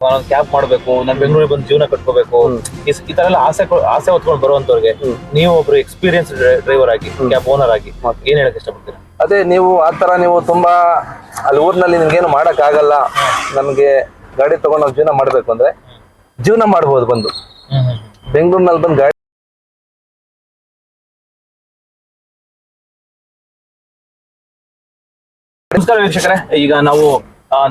ನಾನು ಕ್ಯಾಬ್ ಮಾಡಬೇಕು ನಾನು ಬೆಂಗಳೂರಿಗೆ ಬಂದು ಜೀವನ ಕಟ್ಕೋಬೇಕು. ಈ ತರ ಎಲ್ಲ ಆಸೆ ಆಸೆ ಹೊತ್ಕೊಂಡು ಬರುವಂತವ್ರಿಗೆ ನೀವು ಒಬ್ರು ಎಕ್ಸ್ಪೀರಿಯನ್ಸ್ ಡ್ರೈವರ್ ಆಗಿ ಕ್ಯಾಬ್ ಓನರ್ ಆಗಿ. ಏನ್ ಹೇಳಕ್ ಇಷ್ಟಪಡ್ತೀರಾ? ಅದೇ ನೀವು ಆ ತರ ನೀವು ತುಂಬಾ ಅಲ್ಲಿ ಊರಿನಲ್ಲಿ ನಿಮ್ಗೇನು ಮಾಡಕ್ ಆಗಲ್ಲ. ನಮ್ಗೆ ಗಾಡಿ ತಗೊಂಡು ನಾವು ಜೀವನ ಮಾಡ್ಬೇಕು ಅಂದ್ರೆ ಜೀವನ ಮಾಡ್ಬೋದು ಬಂದು. ಬೆಂಗಳೂರಿನಲ್ಲಿ ಬಂದು ಗಾಡಿ ನಮಸ್ಕಾರ ವೀಕ್ಷಕರೇ. ಈಗ ನಾವು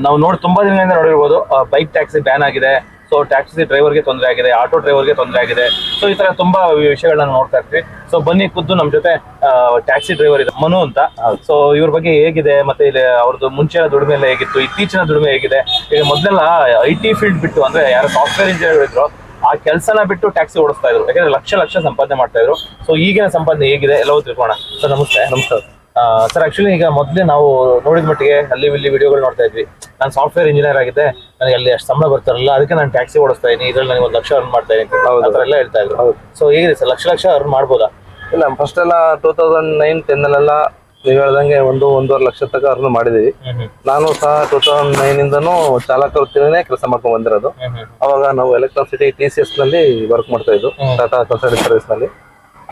ನಾವು ನೋಡಿ ತುಂಬಾ ದಿನಗಳಿಂದ ನೋಡಿರ್ಬೋದು ಬೈಕ್ ಟ್ಯಾಕ್ಸಿ ಬ್ಯಾನ್ ಆಗಿದೆ. ಸೊ ಟ್ಯಾಕ್ಸಿ ಡ್ರೈವರ್ಗೆ ತೊಂದರೆ ಆಗಿದೆ ಆಟೋ ಡ್ರೈವರ್ಗೆ ತೊಂದರೆ ಆಗಿದೆ. ಸೊ ಈ ತರ ತುಂಬಾ ವಿಷಯಗಳನ್ನ ನೋಡ್ತಾ ಇರ್ತೀವಿ. ಸೊ ಬನ್ನಿ ಖುದ್ದು ನಮ್ ಜೊತೆ ಟ್ಯಾಕ್ಸಿ ಡ್ರೈವರ್ ಇದೆ ಮನು ಅಂತ. ಸೊ ಇವ್ರ ಬಗ್ಗೆ ಹೇಗಿದೆ, ಮತ್ತೆ ಇಲ್ಲಿ ಅವ್ರದ್ದು ಮುಂಚೆನ ದುಡಿಮೆ ಎಲ್ಲ ಹೇಗಿತ್ತು, ಇತ್ತೀಚಿನ ದುಡಿಮೆ ಹೇಗಿದೆ. ಈಗ ಮೊದಲೆಲ್ಲ ಐ ಟಿ ಫೀಲ್ಡ್ ಬಿಟ್ಟು, ಅಂದ್ರೆ ಯಾರು ಸಾಫ್ಟ್ವೇರ್ ಇಂಜಿನಿಯರ್ ಇದ್ರು, ಆ ಕೆಲಸನ ಬಿಟ್ಟು ಟ್ಯಾಕ್ಸಿ ಓಡಿಸ್ತಾ ಇದ್ರು. ಯಾಕಂದ್ರೆ ಲಕ್ಷ ಲಕ್ಷ ಸಂಪಾದನೆ ಮಾಡ್ತಾ ಇದ್ರು. ಸೊ ಈಗಿನ ಸಂಪಾದನೆ ಹೇಗಿದೆ ಎಲ್ಲವೂ ತಿಳ್ಕೋಣ ಸರ್, ನಮಸ್ತೆ. ನಮಸ್ಕಾರ. ಸರ್ ಆಕ್ಚುಲಿ ಈಗ ಮೊದಲೇ ನಾವು ನೋಡಿದ ಮಟ್ಟಿಗೆ ಅಲ್ಲಿ ಇಲ್ಲಿ ವಿಡಿಯೋಗಳು ನೋಡ್ತಾ ಇದ್ವಿ. ನಾನು ಸಾಫ್ಟ್ವೇರ್ ಇಂಜಿನಿಯರ್ ಆಗಿದೆ ನನಗೆ ಅಲ್ಲಿ ಅಷ್ಟು ಸಂಬಳ ಬರ್ತಾರಲ್ಲ ಅದಕ್ಕೆ ನಾನು ಟ್ಯಾಕ್ಸಿ ಓಡಿಸ್ತಾ ಇದೀನಿ ಇದ್ರಲ್ಲಿ ನನಗೆ ಒಂದು ಲಕ್ಷ ಅರ್ನ್ ಮಾಡ್ತಾ ಇದ್ದೀನಿ. ಆ ಥರ ಎಲ್ಲ ಹೇಳ್ತಾ ಇದ್ರು. ಸೊ ಹೇಗಿದೆ ಸರ್? ಲಕ್ಷ ಲಕ್ಷ ಅರ್ನ್ ಮಾಡ್ಬೋದಾ? ಇಲ್ಲ ಫಸ್ಟ್ ಎಲ್ಲ ಟೂ ತೌಸಂಡ್ ನೈನ್ ಟೆನ್ ಅಲ್ಲೆಲ್ಲ ನೀವು ಹೇಳ್ದಂಗೆ ಒಂದು ಒಂದೂವರೆ ಲಕ್ಷ ತನಕ ಅರ್ನ್ ಮಾಡಿದೀವಿ. ನಾನು ಸಹ ಟೂ ತೌಸಂಡ್ ನೈನ್ ಇಂದನು ಚಾಲಕ ವೃತ್ತಿನೇ ಕೆಲಸ ಮಾಡ್ಕೊಂಡು ಬಂದಿರೋದು. ಅವಾಗ ನಾವು ಎಲೆಕ್ಟ್ರಿಸಿಟಿ ಟಿ ಸಿ ಎಸ್ನಲ್ಲಿ ವರ್ಕ್ ಮಾಡ್ತಾ ಇದ್ದು ಟಾಟಾ ಕನ್ಸಲ್ಟಿಂಗ್ ಸರ್ವಿಸ್ನಲ್ಲಿ.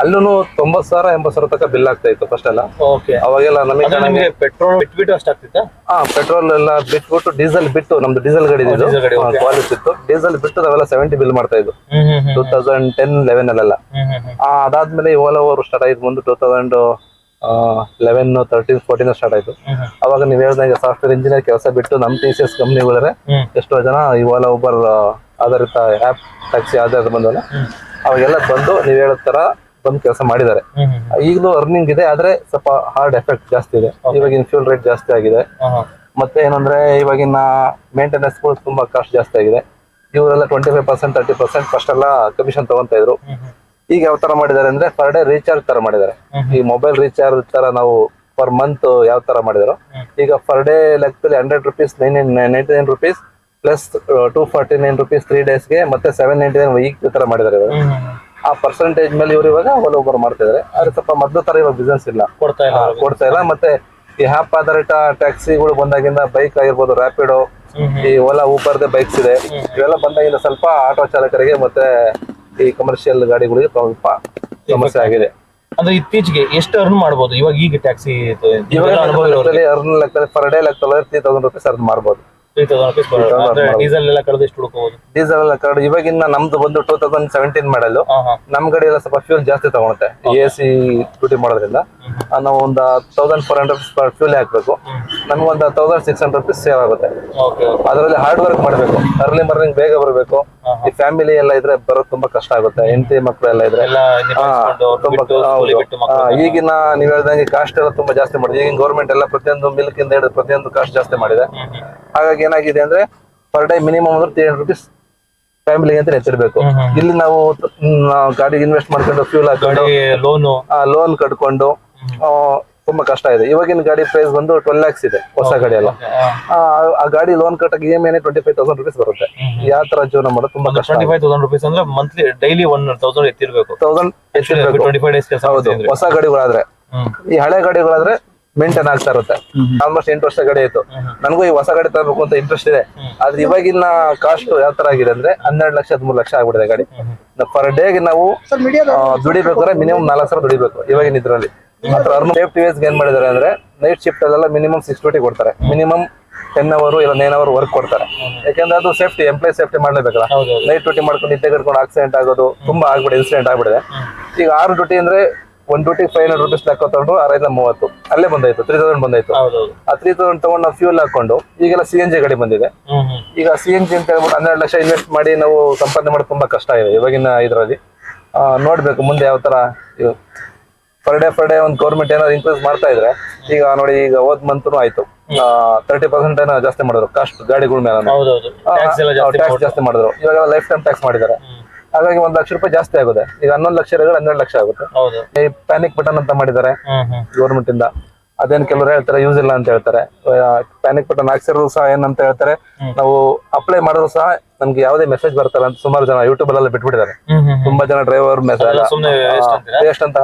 ಅಲ್ಲೂ ತೊಂಬತ್ ಸಾವಿರ ಎಂಬತ್ ಸಾವಿರ ತನಕ ಬಿಲ್ ಆಗ್ತಾ ಇತ್ತು ಫಸ್ಟ್ ಎಲ್ಲ. ಓಕೆ ಅವಾಗೆಲ್ಲ ನಮಗೆ ಪೆಟ್ರೋಲ್ ಬಿಟ್ಬಿಟ್ಟು ಅಷ್ಟಾಗ್ತಿತ್ತಾ ಹಾ ಪೆಟ್ರೋಲ್ ಎಲ್ಲ ಬಿಟ್ಬಿಟ್ಟು ಡೀಸೆಲ್ ಬಿಟ್ಟು ನಮ್ದು ಡೀಸೆಲ್ ಗಾಡಿ ಕ್ವಾಲಿಟಿ ಇತ್ತು. ಡೀಸೆಲ್ ಬಿಟ್ಟು ನಾವೆಲ್ಲ ಸೆವೆಂಟಿ ಬಿಲ್ ಮಾಡ್ತಾ ಇದ್ದು. ಟೂ ತೌಸಂಡ್ ಟೆನ್ ಲೆವೆನ್ ಅಲ್ಲೆಲ್ಲ. ಅದಾದ್ಮೇಲೆ ಈ ಓಲಾ ಓವರ್ ಸ್ಟಾರ್ಟ್ ಆಯ್ತು ಮುಂದೆ two thousand eleven thirteen fourteen start ಆಯ್ತು. ಅವಾಗ ನೀವು ಹೇಳ್ದಂಗೆ ಸಾಫ್ಟ್ವೇರ್ ಇಂಜಿನಿಯರ್ ಕೆಲಸ ಬಿಟ್ಟು ನಮ್ಮ ಟಿ ಸಿ ಎಸ್ ಕಂಪ್ನಿಗಳೇ ಎಷ್ಟೋ ಜನ ಈ ಓಲಾ ಉಬರ್ ಆಧಾರಿತ ಆ್ಯಪ್ ಟ್ಯಾಕ್ಸಿ ಆಧಾರಿತ ಬಂದವಲ್ಲ. ಅವಾಗೆಲ್ಲ ಬಂದು ನೀವು ಹೇಳೋ ತರ ಬಂದು ಕೆಲಸ ಮಾಡಿದ್ದಾರೆ. ಈಗಲೂ ಅರ್ನಿಂಗ್ ಇದೆ ಆದ್ರೆ ಸ್ವಲ್ಪ ಹಾರ್ಡ್ ಎಫೆಕ್ಟ್ ಜಾಸ್ತಿ ಇದೆ. ಇವಾಗಿನ ಫ್ಯೂಲ್ ರೇಟ್ ಜಾಸ್ತಿ ಆಗಿದೆ. ಮತ್ತೆ ಏನಂದ್ರೆ ಇವಾಗಿನ ಮೇಂಟೆನೆನ್ಸ್ ತುಂಬಾ ಕಾಸ್ಟ್ ಜಾಸ್ತಿ ಆಗಿದೆ. ಇವರೆಲ್ಲ twenty five percent thirty percent first ಎಲ್ಲ ಕಮಿಷನ್ ತಗೊಂತ ಇದ್ರು ಈಗ ಯಾವ ತರ ಮಾಡಿದ್ದಾರೆ ಅಂದ್ರೆ ಪರ್ ಡೇ ರೀಚಾರ್ಜ್ ತರ ಮಾಡಿದ್ದಾರೆ. ಈ ಮೊಬೈಲ್ ರೀಚಾರ್ಜ್ ತರ ನಾವು ಪರ್ ಮಂತ್ ಯಾವ ತರ ಮಾಡಿದಾರೋ. ಈಗ ಪರ್ ಡೇ ಲೆಕ್ಕದಲ್ಲಿ hundred rupees nine ninety nine rupees plus two forty nine rupees three ಡೇಸ್ಗೆ ಮತ್ತೆ ಸೆವೆನ್ ನೈಂಟಿ ನೈನ್ ವೀಕ್ ತರ ಮಾಡಿದ್ದಾರೆ ಆ ಪರ್ಸೆಂಟೇಜ್ ಮೇಲೆ ಇವರು ಇವಾಗ ಒಬ್ಬರು ಮಾಡ್ತಾ ಇದಾರೆ ಆದ್ರೆ ಸ್ವಲ್ಪ ಮೊದಲು ತರ ಇವಾಗ ಬಿಸ್ನೆಸ್ ಇಲ್ಲ. ಕೊಡ್ತಾ ಇಲ್ಲ ಕೊಡ್ತಾ ಇಲ್ಲ. ಮತ್ತೆ ಈ ಹ್ಯಾಪ್ ಆಧಾರಿತ ಟ್ಯಾಕ್ಸಿಗಳು ಬಂದಾಗಿಂದ ಬೈಕ್ ಆಗಿರ್ಬೋದು ರ್ಯಾಪಿಡೋ ಹ್ಮ್ ಈ ಓಲಾ ಊಬರ್ದೆ ಬೈಕ್ಸ್ ಇದೆ. ಇವೆಲ್ಲ ಬಂದಾಗಿಂದ ಸ್ವಲ್ಪ ಆಟೋ ಚಾಲಕರಿಗೆ ಮತ್ತೆ ಈ ಕಮರ್ಷಿಯಲ್ ಗಾಡಿಗಳಿಗೆ ಸ್ವಲ್ಪ ಸಮಸ್ಯೆ ಆಗಿದೆ. ಅಂದ್ರೆ ಇತ್ತೀಚೆಗೆ ಎಷ್ಟು ಅರ್ನ್ ಮಾಡಬಹುದು ಇವಾಗ ಈಗ ಟ್ಯಾಕ್ಸಿ ಇವಾಗ ಅರ್ನ್ ಲೆಕ್ಕದಲ್ಲಿ ಪರ್ ಡೇ ಲೆಕ್ಕದಲ್ಲಿ ತ್ರೀ ತೌಸಂಡ್ ರುಪೀಸ್ ಅರ್ನ್ ಮಾಡ್ಬೋದು. ತ್ರೀ ತೌಸಂಡ್ ರುಪೀಸ್ thousand ಅಂದ್ರೆ ಡೀಸೆಲ್ ಎಲ್ಲ ಕಳೆದು ಎಷ್ಟು ಹುಡುಕೋಬಹುದು ಡೀಸೆಲ್ ಎಲ್ಲ ಇವಾಗಿನ ನಮ್ದು ಬಂದು ಟೂ ತೌಸಂಡ್ ಸೆವೆಂಟೀನ್ ಮಾಡಲು ಹಾ ಹಾ ನಮ್ ಕಡೆ ಎಲ್ಲ ಸ್ವಲ್ಪ ಫ್ಯೂಲ್ ಜಾಸ್ತಿ ತಗೊಳುತ್ತೆ. ಎ ಸಿ ಡ್ಯೂಟಿ ಮಾಡೋದ್ರಿಂದ. ನಾವು ಒಂದು thousand four hundred per fuel ಹಾಕಬೇಕು. ನಮ್ಗೆ ಒಂದು thousand six hundred rupees save ಆಗುತ್ತೆ. ಅದರಲ್ಲಿ ಹಾರ್ಡ್ ವರ್ಕ್ ಮಾಡಬೇಕು. ಅರ್ಲಿ ಮಾರ್ನಿಂಗ್ ಬೇಗ ಬರಬೇಕು. ಈ ಫ್ಯಾಮಿಲಿ ಎಲ್ಲ ಇದ್ರೆ ಬರೋದು ತುಂಬಾ ಕಷ್ಟ ಆಗುತ್ತೆ. ಹೆಂಡತಿ ಮಕ್ಕಳು ಎಲ್ಲ ಇದ್ರೆ. ಈಗಿನ ನೀವು ಹೇಳ್ದಂಗೆ ಕಾಸ್ಟ್ ಎಲ್ಲ ತುಂಬಾ ಜಾಸ್ತಿ ಮಾಡಿದೆ. ಈಗಿನ ಗೌರ್ಮೆಂಟ್ ಎಲ್ಲ ಪ್ರತಿಯೊಂದು ಮಿಲ್ಕ್ ಇಂದ ಹಿಡಿದು ಪ್ರತಿಯೊಂದು ಕಾಸ್ಟ್ ಜಾಸ್ತಿ ಮಾಡಿದೆ. ಹಾಗಾಗಿ ಏನಾಗಿದೆ ಅಂದ್ರೆ ಪರ್ ಡೇ ಮಿನಿಮಮ್ ಅಂದ್ರೆ ತ್ರೀ ಹಂಡ್ರೆಡ್ ರುಪೀಸ್ ಫ್ಯಾಮಿಲಿಗೆ ಅಂತ ಎತ್ತಿರ್ಬೇಕು. ಇಲ್ಲಿ ನಾವು ಗಾಡಿಗೆ ಇನ್ವೆಸ್ಟ್ ಮಾಡ್ಕೊಂಡು ಫ್ಯೂಲ್ ಹಾಕೊಂಡು ಲೋನ್ ಲೋನು ಕಟ್ಕೊಂಡು ತುಂಬಾ ಕಷ್ಟ ಇದೆ. ಇವಾಗಿನ ಗಾಡಿ ಪ್ರೈಸ್ ಬಂದು ಟ್ವೆಲ್ ಲ್ಯಾಕ್ಸ್ ಇದೆ ಹೊಸ ಗಾಡಿ ಎಲ್ಲ. ಆ, ಗಾಡಿ ಲೋನ್ ಕಟ್ಟಕ್ಕೆ E M I twenty five thousand rupees ಬರುತ್ತೆ ಯಾವ ತರ ಜೀವನ ಮಾಡೋದು ತುಂಬಾ ಕಷ್ಟ. ಟ್ವೆಂಟಿ ಫೈವ್ ತೌಸಂಡ್ ರುಪೀಸ್ ಅಂದ್ರೆ ಮಂತ್ಲಿ ಡೈಲಿ ಒನ್ ತೌಸಂಡ್ ಎತ್ತಿರ್ಬೇಕು. ತೌಸಂಡ್ ಎತ್ತಿರ್ಬೇಕು. ಟ್ವೆಂಟಿ ಫೈವ್ ಡೇಸ್ ಹೌದು ಹೊಸ ಗಾಡಿಗಳಾದ್ರೆ. ಈ ಹಳೆ ಗಾಡಿಗಳಾದ್ರೆ ಮೇಂಟೈನ್ ಆಗ್ತಾ ಇರುತ್ತೆ. ಆಲ್ಮೋಸ್ಟ್ ಎಂಟು ವರ್ಷ ಗಾಡಿ ಆಯ್ತು. ನನಗೂ ಈ ಹೊಸ ಗಾಡಿ ತರಬೇಕು ಅಂತ ಇಂಟ್ರೆಸ್ಟ್ ಇದೆ. ಆದ್ರೆ ಇವಾಗಿನ ಕಾಸ್ಟ್ ಯಾವ ತರ ಆಗಿದೆ ಅಂದ್ರೆ ಹನ್ನೆರಡು ಲಕ್ಷ ಹದಿಮೂರು ಲಕ್ಷ ಆಗ್ಬಿಟ್ಟಿದೆ ಗಾಡಿ. ಪರ್ ಡೇಗೆ ನಾವು ದುಡಿಬೇಕಾದ್ರೆ ಮಿನಿಮಮ್ ನಾಲ್ಕು ಸಾವಿರ ದುಡಿಬೇಕು ಇವಾಗಿನ ಇದ್ರಲ್ಲಿ. ಮಾತ್ರ ಸೇಫ್ಟಿ ವೇಸ್ ಏನ್ ಮಾಡಿದಾರೆ ಅಂದ್ರೆ ನೈಟ್ ಶಿಫ್ಟ್ ಅಲ್ಲೆಲ್ಲ ಮಿನಿಮಮ್ ಸಿಕ್ಸ್ ಟ್ವೆಂಟಿ ಕೊಡ್ತಾರೆ. ಮಿನಿಮಮ್ ಟೆನ್ ಅವರ್ ಇಲ್ಲ ನೈನ್ ಅವರ್ ವರ್ಕ್ ಕೊಡ್ತಾರೆ. ಯಾಕಂದ್ರೆ ಅದು ಸೇಫ್ಟಿ ಎಂಪ್ಲಾಯ್ ಸೇಫ್ಟಿ ಮಾಡ್ಲೇಬೇಕಲ್ಲ. ನೈಟ್ ಡ್ಯೂಟಿ ಮಾಡ್ಕೊಂಡು ನಿದ್ದೆ ಕಟ್ಕೊಂಡು ಆಕ್ಸಿಡೆಂಟ್ ಆಗೋದು ತುಂಬಾ ಆಗ್ಬಿಡಿ ಇನ್ಸಿಡೆಂಟ್ ಆಗ್ಬಿಡಿದೆ ಈಗ ಆರು ಡ್ಯೂಟಿ ಅಂದ್ರೆ ಒಂದ್ ಡ್ಯೂಟಿ ಫೈವ್ ಹಂಡ್ರೆಡ್ ರುಪೀಸ್ ಲೆಕ್ಕ ತಗೊಂಡು ಆರೈದ ಮೂವತ್ತು. ಅಲ್ಲೇ ಬಂದಾಯ್ತು ತ್ರೀ ತೌಸಂಡ್ ಬಂದಾಯ್ತು. ಆ ತ್ರೀ ತೌಸಂಡ್ ತಗೊಂಡು ನಾವು ಫ್ಯೂಲ್ ಹಾಕೊಂಡು ಈಗೆಲ್ಲ ಸಿ ಎನ್ ಜಿ ಗಾಡಿ ಬಂದಿದೆ. ಈಗ ಸಿ ಎನ್ ಜಿ ಅಂತ ಹೇಳ್ಬಿಟ್ಟು ಹನ್ನೆರಡು ಲಕ್ಷ ಇನ್ವೆಸ್ಟ್ ಮಾಡಿ ನಾವು ಸಂಪಾದನೆ ಮಾಡೋದು ತುಂಬಾ ಕಷ್ಟ ಇದೆ ಇವಾಗಿನ ಇದರಲ್ಲಿ. ನೋಡ್ಬೇಕು ಮುಂದೆ ಯಾವ ತರ ಪರ್ ಡೇ ಪರ್ ಡೇ ಒಂದು ಗೌರ್ಮೆಂಟ್ ಏನಾದ್ರು ಇನ್ಕ್ರೀಸ್ ಮಾಡ್ತಾ ಇದ್ರೆ ಈಗ ನೋಡಿ ಈಗ ಹೋದ್ ಮಂತ್ ಆಯ್ತು. ತರ್ಟಿ ಪರ್ಸೆಂಟ್ ಏನೋ ಜಾಸ್ತಿ ಮಾಡಿದ್ರು ಕಾಸ್ಟ್ ಗಾಡಿಗಳ ಮೇಲೆ ಟ್ಯಾಕ್ಸ್ ಜಾಸ್ತಿ ಮಾಡಿದ್ರು. ಇವಾಗ ಲೈಫ್ ಟೈಮ್ ಟ್ಯಾಕ್ಸ್ ಮಾಡಿದ್ದಾರೆ ಹಾಗಾಗಿ ಒಂದ್ ಲಕ್ಷ ರೂಪಾಯಿ ಜಾಸ್ತಿ ಆಗುತ್ತೆ. ಈಗ ಹನ್ನೊಂದು ಲಕ್ಷ ಇರೋದು ಹನ್ನೆರಡು ಲಕ್ಷ ಆಗುತ್ತೆ. ಈ ಪ್ಯಾನಿಕ್ ಬಟನ್ ಅಂತ ಮಾಡಿದ್ದಾರೆ ಗೌರ್ಮೆಂಟ್ ಇಂದ. ಅದೇನ್ ಕೆಲವರು ಹೇಳ್ತಾರೆ ಯೂಸ್ ಇಲ್ಲ ಅಂತ ಹೇಳ್ತಾರೆ. ಪ್ಯಾನಿಕ್ ಬಟನ್ ಹಾಕ್ಸಿರೋದು ಸಹ ಏನಂತ ಹೇಳ್ತಾರೆ ನಾವು ಅಪ್ಲೈ ಮಾಡಿದ್ರು ಸಹ ನಮ್ಗೆ ಯಾವುದೇ ಮೆಸೇಜ್ ಬರ್ತಾರೆ ಅಂತ ಸುಮಾರು ಜನ ಯೂಟ್ಯೂಬ್ ಅಲ್ಲೆಲ್ಲ ಬಿಟ್ಬಿಟ್ಟಿದ್ದಾರೆ. ತುಂಬಾ ಜನ ಡ್ರೈವರ್ ಮೆಸೇಜ್? ವೇಸ್ಟ್ ಅಂತ.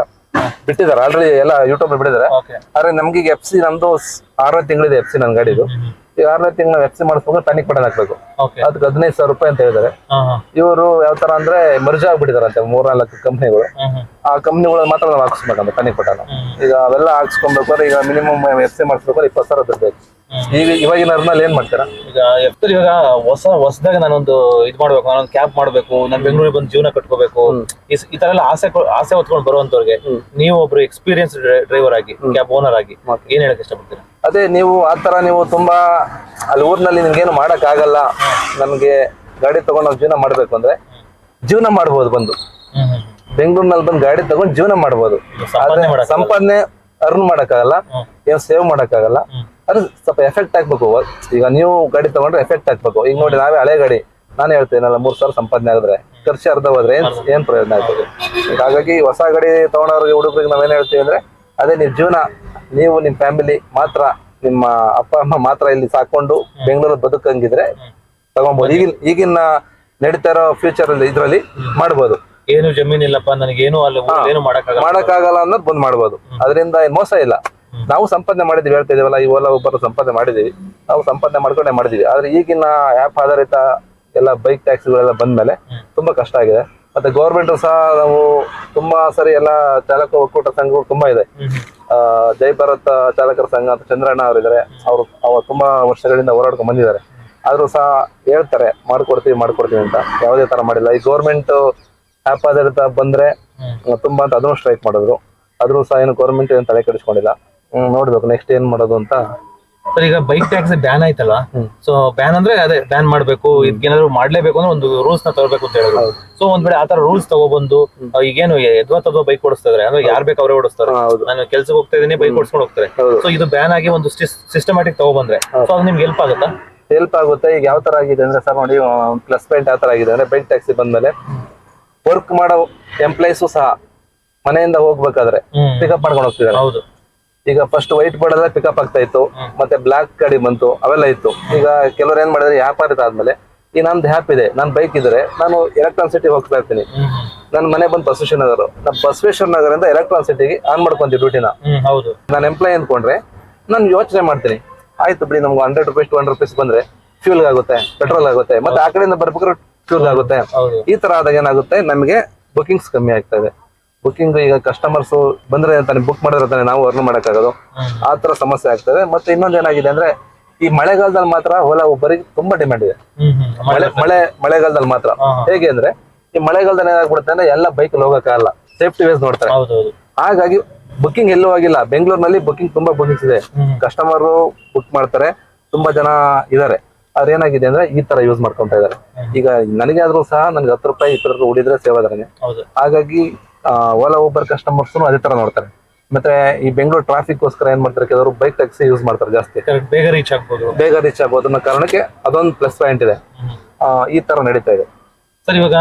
ಬಿಟ್ಟಿದ್ದಾರೆ. ಆಲ್ರೆಡಿ ಎಲ್ಲ ಯೂಟ್ಯೂಬ್ ಬಿಟ್ಟಿದ್ದಾರೆ. ಆದ್ರೆ ನಮ್ಗೆ ಎಫ್ ಸಿ ನಮ್ದು ಆರನೇ ತಿಂಗಳಿದೆ ಎಫ್ ಸಿ ನನ್ನ ಗಾಡಿದು. ಈಗ ಆರನೇ ತಿಂಗಳ ಎಫ್ ಸಿ ಮಾಡಿಸ್ಬೇಕು ಪ್ಯಾನಿಕ್ ಬಟನ್ ಹಾಕ್ಬೇಕು. ಅದಕ್ಕೆ ಹದಿನೈದು ಸಾವಿರ ರೂಪಾಯಿ ಅಂತ ಹೇಳಿದ್ದಾರೆ. ಹಾ ಹಾ. ಇವರು ಯಾವ ತರ ಅಂದ್ರೆ ಮರ್ಜ್ ಆಗ್ಬಿಟ್ಟಿದಾರಂತೆ ಮೂರ್ನಾಲ್ಕು ಕಂಪ್ನಿಗಳು ಆ ಕಂಪ್ನಿಗಳು ಮಾತ್ರ ನಾವು ಹಾಕ್ಸ್ಬೇಕಂತ ಪ್ಯಾನಿಕ್ ಬಟನ್. ಈಗ ಅವೆಲ್ಲ ಹಾಕ್ಸ್ಕೊಬೇಕಾದ್ರೆ ಈಗ ಮಿನಿಮಮ್ ಎಫ್ ಸಿ ಮಾಡಿಸ್ಬೇಕಾದ್ರೆ ಇಪ್ಪತ್ತು ಸಾವಿರ ದುಡ್ಡು ಹ್ಮ್. ಈಗ ಇವಾಗಿನ ಅರ್ನಲ್ಲಿ ಏನ್ ಮಾಡ್ತೀರಾ? ಈಗ ಎಫ್ತರ್ ಇವಾಗ ಹೊಸ ಹೊಸದಾಗ ನಾನೊಂದು ಇದು ಮಾಡ್ಬೇಕು ನಾನೊಂದು ಕ್ಯಾಬ್ ಮಾಡ್ಬೇಕು ನಾನು ಬೆಂಗಳೂರಿಗೆ ಬಂದು ಜೀವನ ಕಟ್ಕೋಬೇಕು. ಈ- ಈ ತರ ಎಲ್ಲ ಆಸೆ ಕೊ- ಆಸೆ ಹೊತ್ಕೊಂಡು ಬರುವಂತವ್ರಿಗೆ ನೀವು ಒಬ್ರು ಎಕ್ಸ್ಪೀರಿಯನ್ಸ್ ಡ್ರೈವರ್ ಆಗಿ ಕ್ಯಾಬ್ ಓನರ್ ಆಗಿ ಏನ್ ಹೇಳಕ್ ಇಷ್ಟಪಡ್ತೀರಾ? ಅದೇ ನೀವು ಆ ನೀವು ತುಂಬಾ ಅಲ್ಲಿ ಊರಿನಲ್ಲಿ ನಿಮ್ಗೇನು ಮಾಡಕ್ ಆಗಲ್ಲ ನಮ್ಗೆ ಗಾಡಿ ತಗೊಂಡು ನಾವು ಜೀವನ ಮಾಡ್ಬೇಕು ಅಂದ್ರೆ ಜೀವನ ಮಾಡ್ಬೋದು ಬಂದು. ಬೆಂಗಳೂರಿನಲ್ಲಿ ಬಂದು ಗಾಡಿ ತಗೊಂಡು ಜೀವನ ಮಾಡ್ಬೋದು. ಸಂಪಾದನೆ ಮಾಡಕ್ ಸಂಪಾದನೆ ಅರ್ನ್ ಮಾಡಕ್ಕಾಗಲ್ಲ. ಆಗಲ್ಲ ಏನ್ ಸೇವ್ ಮಾಡೋಕ್ಕಾಗಲ್ಲ. ಅದು ಸ್ವಲ್ಪ ಎಫೆಕ್ಟ್ ಹಾಕ್ಬೇಕು ಈಗ ನೀವು ಗಾಡಿ ತಗೊಂಡ್ರೆ ಎಫೆಕ್ಟ್ ಹಾಕ್ಬೇಕು ಈಗ ನೋಡಿ ನಾವೇ ಹಳೆ ಗಾಡಿ. ನಾನು ಹೇಳ್ತೇನಲ್ಲ ಮೂರು ಸಾವಿರ ಸಂಪಾದನೆ ಆಗಿದ್ರೆ ಖರ್ಚು ಅರ್ಧ ಹೋದ್ರೆ ಏನ್ ಏನ್ ಪ್ರಯೋಜನ ಆಗ್ತದೆ? ಹಾಗಾಗಿ ಹೊಸ ಗಾಡಿ ತಗೊಂಡವ್ರಿಗೆ ಹುಡುಗರಿಗೆ ನಾವೇನ್ ಹೇಳ್ತೀವಿ ಅಂದ್ರೆ ಅದೇ ನಿಮ್ ಜೀವನ. ನೀವು ನಿಮ್ ಫ್ಯಾಮಿಲಿ ಮಾತ್ರ ನಿಮ್ಮ ಅಪ್ಪ ಅಮ್ಮ ಮಾತ್ರ ಇಲ್ಲಿ ಸಾಕೊಂಡು ಬೆಂಗಳೂರು ಬದುಕಂಗಿದ್ರೆ ತಗೊಂಬೋದು ಈಗಿನ ಈಗಿನ ನಡೀತಾ ಇರೋ ಫ್ಯೂಚರ್ ಅಲ್ಲಿ ಇದ್ರಲ್ಲಿ ಮಾಡ್ಬೋದು. ಏನು ಜಮೀನಿಲ್ಲಪ್ಪ ನನಗೆ ಏನು ಅಲ್ಲಿ ಏನು ಮಾಡಕ್ಕಾಗಲ್ಲ. ಅನ್ನೋದು ಬಂದ್ ಮಾಡ್ಬೋದು. ಅದರಿಂದ ಏನ್ ಮೋಸ ಇಲ್ಲ. ನಾವು ಸಂಪಾದನೆ ಮಾಡಿದ್ವಿ ಹೇಳ್ತಾ ಇದೀವಲ್ಲ ಈ ಓಲಾ ಒಬ್ಬರು ಸಂಪಾದನೆ ಮಾಡಿದೀವಿ ನಾವು ಸಂಪಾದನೆ ಮಾಡ್ಕೊಂಡೇ ಮಾಡಿದೀವಿ ಆದ್ರೆ ಈಗಿನ ಆಪ್ ಆಧಾರಿತ ಎಲ್ಲ ಬೈಕ್ ಟ್ಯಾಕ್ಸಿಗಳೆಲ್ಲ ಬಂದ್ಮೇಲೆ ತುಂಬಾ ಕಷ್ಟ ಆಗಿದೆ. ಮತ್ತೆ ಗೌರ್ಮೆಂಟ್ ಸಹ ನಾವು ತುಂಬಾ ಸರಿ ಎಲ್ಲ ಚಾಲಕ ಒಕ್ಕೂಟ ಸಂಘಗಳು ತುಂಬಾ ಇದೆ. ಜೈ ಭಾರತ್ ಚಾಲಕರ ಸಂಘ ಅಂತ ಚಂದ್ರಣ್ಣ ಅವರಿದ್ದಾರೆ. ಅವರು ಅವ್ರು ತುಂಬಾ ವರ್ಷಗಳಿಂದ ಹೋರಾಡ್ಕೊಂಡು ಬಂದಿದ್ದಾರೆ. ಆದ್ರೂ ಸಹ ಹೇಳ್ತಾರೆ ಮಾಡ್ಕೊಡ್ತೀವಿ ಮಾಡ್ಕೊಡ್ತೀವಿ ಅಂತ. ಯಾವುದೇ ತರ ಮಾಡಿಲ್ಲ. ಈ ಗೌರ್ಮೆಂಟ್ ಆಪ್ ಆಧಾರಿತ ಬಂದ್ರೆ. ತುಂಬಾ ಅಂತ ಅದನ್ನು ಸ್ಟ್ರೈಕ್ ಮಾಡಿದ್ರು. ಆದ್ರೂ ಸಹ ಏನು ಗೌರ್ಮೆಂಟ್ ಏನು ತಲೆ ಕೆಡಿಸ್ಕೊಂಡಿಲ್ಲ. ಹ್ಮ್, ನೋಡ್ಬೇಕು ನೆಕ್ಸ್ಟ್ ಏನ್ ಮಾಡೋದು ಅಂತ. ಸರ್ ಈಗ ಬೈಕ್ ಟ್ಯಾಕ್ಸಿ ಬ್ಯಾನ್ ಆಯ್ತಲ್ಲ. ಸೊ ಬ್ಯಾನ್ ಅಂದ್ರೆ ಅದೇ ಬ್ಯಾನ್ ಮಾಡ್ಬೇಕು ಇದಕ್ಕೇನಾದ್ರು ಮಾಡ್ಲೇಬೇಕು ಅಂದ್ರೆ ಒಂದು ರೂಲ್ಸ್ನ ತಗೋಬೇಕು ಅಂತ ಹೇಳಿದ್ರು. ಸೊ ಒಂದ್ ವೇಳೆ ಆತರ ರೂಲ್ಸ್ ತಗೊಬಂದು ಆ, ಈಗೇನು ಎದ್ವಾ ತದ್ವಾ ಬೈಕ್ ಓಡಿಸ್ತಾರೆ ಅಂದ್ರೆ ಯಾರ್ ಬೇಕು ಅವರೇ ಓಡಿಸ್ತಾರೆ. ಹೌದು. ನಾನು ಕೆಲ್ಸಕ್ಕೆ ಹೋಗ್ತಾ ಇದೀನಿ ಬೈಕ್ ಓಡಿಸ್ಕೊಂಡು ಹೋಗ್ತಾರೆ. ಹೌದು. ಸೊ ಇದು ಬ್ಯಾನ್ ಆಗಿ ಒಂದು ಸಿಸ್ಟಮ್ಯಾಟಿಕ್ ತಗೊಬಂದ್ರೆ. ಸೊ ಅದು ನಿಮ್ಗೆ ಹೆಲ್ಪ್ ಆಗುತ್ತಾ? ಹೆಲ್ಪ್ ಆಗುತ್ತೆ. ಈಗ ಯಾವ ತರ ಆಗಿದೆ ಅಂದ್ರೆ ಸರ್ ನೋಡಿ ಪ್ಲಸ್ ಪಾಯಿಂಟ್ ಯಾವ ತರ ಆಗಿದೆ ಅಂದ್ರೆ ಬೈಕ್ ಟ್ಯಾಕ್ಸಿ ಬಂದ್ಮೇಲೆ ವರ್ಕ್ ಮಾಡೋ ಎಂಪ್ಲಾಯ್ಸು ಸಹ ಮನೆಯಿಂದ ಹೋಗ್ಬೇಕಾದ್ರೆ ಹ್ಮ್. ಪಿಕಪ್ ಮಾಡ್ಕೊಂಡು ಹೋಗ್ತಿದ್ದಾರೆ. ಹೌದು. ಈಗ ಫಸ್ಟ್ ವೈಟ್ ಬೋರ್ಡ್ ಎಲ್ಲ ಪಿಕಪ್ ಆಗ್ತಾ ಇತ್ತು ಮತ್ತೆ ಬ್ಲಾಕ್ ಗಾಡಿ ಬಂತು ಅವೆಲ್ಲ ಇತ್ತು. ಈಗ ಕೆಲವರು ಏನ್ ಮಾಡಿದ್ರೆ ವ್ಯಾಪಾರ ಆದ್ಮೇಲೆ ಈ ನಂದು ಹ್ಯಾಪ್ ಇದೆ ನನ್ನ ಬೈಕ್ ಇದ್ರೆ ನಾನು ಎಲೆಕ್ಟ್ರಾನ್ ಸಿಟಿ ಹೋಗ್ತಾ ಇರ್ತೀನಿ. ನನ್ನ ಮನೆ ಬಂದು ಬಸವೇಶ್ವರ ನಗರ. ನಾನು ಬಸವೇಶ್ವರ ನಗರದಿಂದ ಎಲೆಕ್ಟ್ರಾನ್ ಸಿಟಿಗೆ ಆನ್ ಮಾಡ್ಕೊಂತೀವಿ ಡ್ಯೂಟಿನ ಹೌದು. ನಾನು ಎಂಪ್ಲಾಯ್ ಅಂದ್ಕೊಂಡ್ರೆ ನಾನು ಯೋಚನೆ ಮಾಡ್ತೀನಿ. ಆಯ್ತು ಬಿಡಿ ನಮ್ಗೆ hundred rupees two hundred rupees ಬಂದ್ರೆ ಫ್ಯೂಲ್ ಆಗುತ್ತೆ ಪೆಟ್ರೋಲ್ ಆಗುತ್ತೆ ಮತ್ತೆ ಆ ಕಡೆಯಿಂದ ಬರ್ಬೇಕಾದ್ರೆ ಫ್ಯೂಲ್ ಆಗುತ್ತೆ. ಈ ತರ ಆದಾಗ ಏನಾಗುತ್ತೆ ನಮಗೆ ಬುಕಿಂಗ್ಸ್ ಕಮ್ಮಿ ಆಗ್ತಾ ಇದೆ. ಬುಕಿಂಗ್ ಈಗ ಕಸ್ಟಮರ್ಸ್ ಬಂದ್ರೆ ಅಂತಾನೆ ಬುಕ್ ಮಾಡಿದ್ರೆ ತಾನೆ ನಾವು ಅರ್ನ್ ಮಾಡೋಕ್ಕಾಗೋದು. ಆ ತರ ಸಮಸ್ಯೆ ಆಗ್ತದೆ. ಮತ್ತೆ ಇನ್ನೊಂದು ಏನಾಗಿದೆ ಅಂದ್ರೆ ಈ ಮಳೆಗಾಲದಲ್ಲಿ ಮಾತ್ರ ಓಲಾ ಒಬ್ಬರಿಗೆ ತುಂಬಾ ಡಿಮ್ಯಾಂಡ್ ಇದೆ. ಮಳೆ ಮಳೆ ಮಳೆಗಾಲದಲ್ಲಿ ಮಾತ್ರ. ಹೇಗೆ ಅಂದ್ರೆ ಈ ಮಳೆಗಾಲದಲ್ಲಿ ಏನಾಗ್ಬಿಡುತ್ತೆ ಅಂದ್ರೆ ಎಲ್ಲ ಬೈಕ್ ಹೋಗಕ್ಕಾಗಲ್ಲ ಸೇಫ್ಟಿ ವೇಸ್ ನೋಡ್ತಾರೆ. ಹಾಗಾಗಿ ಬುಕಿಂಗ್ ಎಲ್ಲೂ ಆಗಿಲ್ಲ. ಬೆಂಗಳೂರಿನಲ್ಲಿ ಬುಕಿಂಗ್ ತುಂಬಾ ಬುಕ್ಕಿಂಗ್ಸ್ ಇದೆ. ಕಸ್ಟಮರ್ ಬುಕ್ ಮಾಡ್ತಾರೆ. ತುಂಬಾ ಜನ ಇದಾರೆ. ಆದ್ರೆ ಏನಾಗಿದೆ ಅಂದ್ರೆ ಈ ತರ ಯೂಸ್ ಮಾಡ್ಕೊಂತ ಇದಾರೆ. ಈಗ ನನಗೆ ಆದ್ರೂ ಸಹ ನನ್ಗೆ ಹತ್ತು ರೂಪಾಯಿ ರೂಪಾಯಿ ಉಳಿದ್ರೆ ಸೇವ್ ಆದ್ರೆ ಹಾಗಾಗಿ ಓಲಾ ಊಬರ್ ಕಸ್ಟಮರ್ಸ್ ಅದೇ ತರ ನೋಡ್ತಾರೆ. ಮತ್ತೆ ಈ ಬೆಂಗಳೂರು ಟ್ರಾಫಿಕ್ ಗೋಸ್ಕರ ಏನ್ ಮಾಡ್ತಾರೆ ಕೆಲವರು ಬೈಕ್ ಟ್ಯಾಕ್ಸಿ ಯೂಸ್ ಮಾಡ್ತಾರೆ ಜಾಸ್ತಿ. ಬೇಗ ರೀಚ್ ಆಗ್ಬೋದು. ಬೇಗ ರೀಚ್ ಆಗ್ಬೋದು ಅನ್ನೋ ಕಾರಣಕ್ಕೆ ಅದೊಂದು ಪ್ಲಸ್ ಪಾಯಿಂಟ್ ಇದೆ. ಆ, ಈ ತರ ನಡೀತಾ ಇದೆ. ಸರ್ ಇವಾಗ